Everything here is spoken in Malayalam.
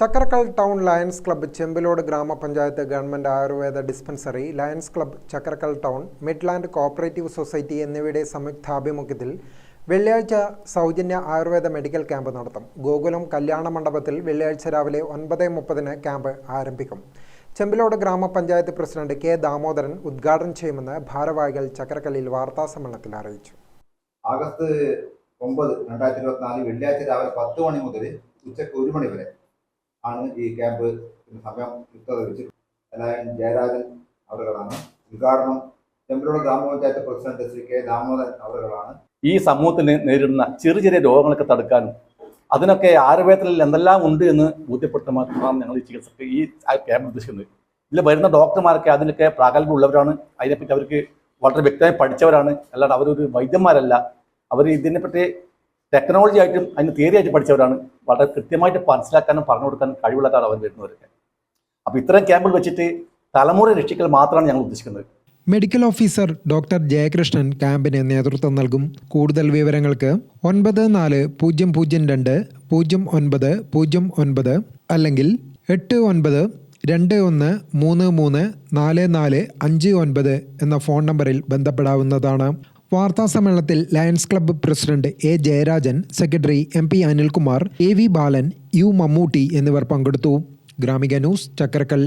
Chakkarakkal town lions club Chembilode ഗ്രാമപഞ്ചായത്ത് government ayurveda dispensary lions club Chakkarakkal town midland cooperative society എന്നിവയുടെ സംയുക്താഭിമുഖ്യത്തിൽ വെള്ളിയാഴ്ച സൗജന്യ ആയുർവേദ മെഡിക്കൽ ക്യാമ്പ് നടത്തും. ഗോകുലം കല്യാണ മണ്ഡപത്തിൽ വെള്ളിയാഴ്ച രാവിലെ ഒൻപത് മുപ്പതിന് ക്യാമ്പ് ആരംഭിക്കും. ചെമ്പിലോട് ഗ്രാമപഞ്ചായത്ത് പ്രസിഡന്റ് കെ ദാമോദരൻ ഉദ്ഘാടനം ചെയ്യുമെന്ന് ഭാരവാഹികൾ ചക്കരക്കല്ലിൽ വാർത്താസമ്മേളനത്തിൽ അറിയിച്ചു. ഒമ്പത് രണ്ടായിരത്തി ഇരുപത്തിനാല് വെള്ളിയാഴ്ച രാവിലെ പത്ത് മണി മുതൽ ഉച്ചയ്ക്ക് ഒരു മണി വരെ ആണ് ഈ ക്യാമ്പ് സമയം യുക്തത വെച്ച്. എല്ലാവരും ജയരാജൻ അവരുകളാണ്. ഉദ്ഘാടനം ചെമ്പിലോട് ഗ്രാമപഞ്ചായത്ത് പ്രസിഡന്റ് ശ്രീ കെ ദാമോദരൻ അവരുകളാണ്. ഈ സമൂഹത്തിന് നേരിടുന്ന ചെറിയ ചെറിയ രോഗങ്ങളൊക്കെ തടുക്കാനും അതിനൊക്കെ ആയുർവേദത്തിൽ എന്തെല്ലാം ഉണ്ട് എന്ന് ബോധ്യപ്പെടുത്താൻ ഞങ്ങൾ ഈ ചികിത്സക്ക് ഈ ക്യാമ്പ് ഉദ്ദേശിക്കുന്നത്. ഇതിൽ വരുന്ന ഡോക്ടർമാരൊക്കെ അതിനൊക്കെ പ്രാഗൽഭ്യമുള്ളവരാണ് അതിനെപ്പറ്റി അവർക്ക് വളരെ വ്യക്തമായി പഠിച്ചവരാണ്. അല്ലാതെ അവരൊരു വൈദ്യന്മാരല്ല. അവർ ഇതിനെപ്പറ്റി ടെക്നോളജി ആയിട്ടും അതിന് തിയറി ആയിട്ട് പഠിച്ചവരാണ്. വളരെ കൃത്യമായിട്ട് മനസ്സിലാക്കാനും പറഞ്ഞു കൊടുക്കാനും കഴിവുള്ളതാണ് അവർ വരുന്നവരൊക്കെ. അപ്പോൾ ഇത്തരം ക്യാമ്പിൽ വെച്ചിട്ട് തലമുറ രക്ഷിക്കൽ മാത്രമാണ് ഞങ്ങൾ ഉദ്ദേശിക്കുന്നത്. മെഡിക്കൽ ഓഫീസർ ഡോക്ടർ ജയകൃഷ്ണൻ ക്യാമ്പിന് നേതൃത്വം നൽകും. കൂടുതൽ വിവരങ്ങൾക്ക് ഒൻപത് നാല് പൂജ്യം പൂജ്യം രണ്ട് പൂജ്യം ഒൻപത് പൂജ്യം ഒൻപത് അല്ലെങ്കിൽ എട്ട് ഒൻപത് രണ്ട് ഒന്ന് മൂന്ന് മൂന്ന് നാല് നാല് അഞ്ച് ഒൻപത് എന്ന ഫോൺ നമ്പറിൽ ബന്ധപ്പെടാവുന്നതാണ്. വാർത്താ സമ്മേളനത്തിൽ lions club president A Jayarajan secretary M P Anilkumar A V Balan U Mammootty എന്നിവർ പങ്കെടുത്തു. ഗ്രാമിക ന്യൂസ് ചക്കരക്കൽ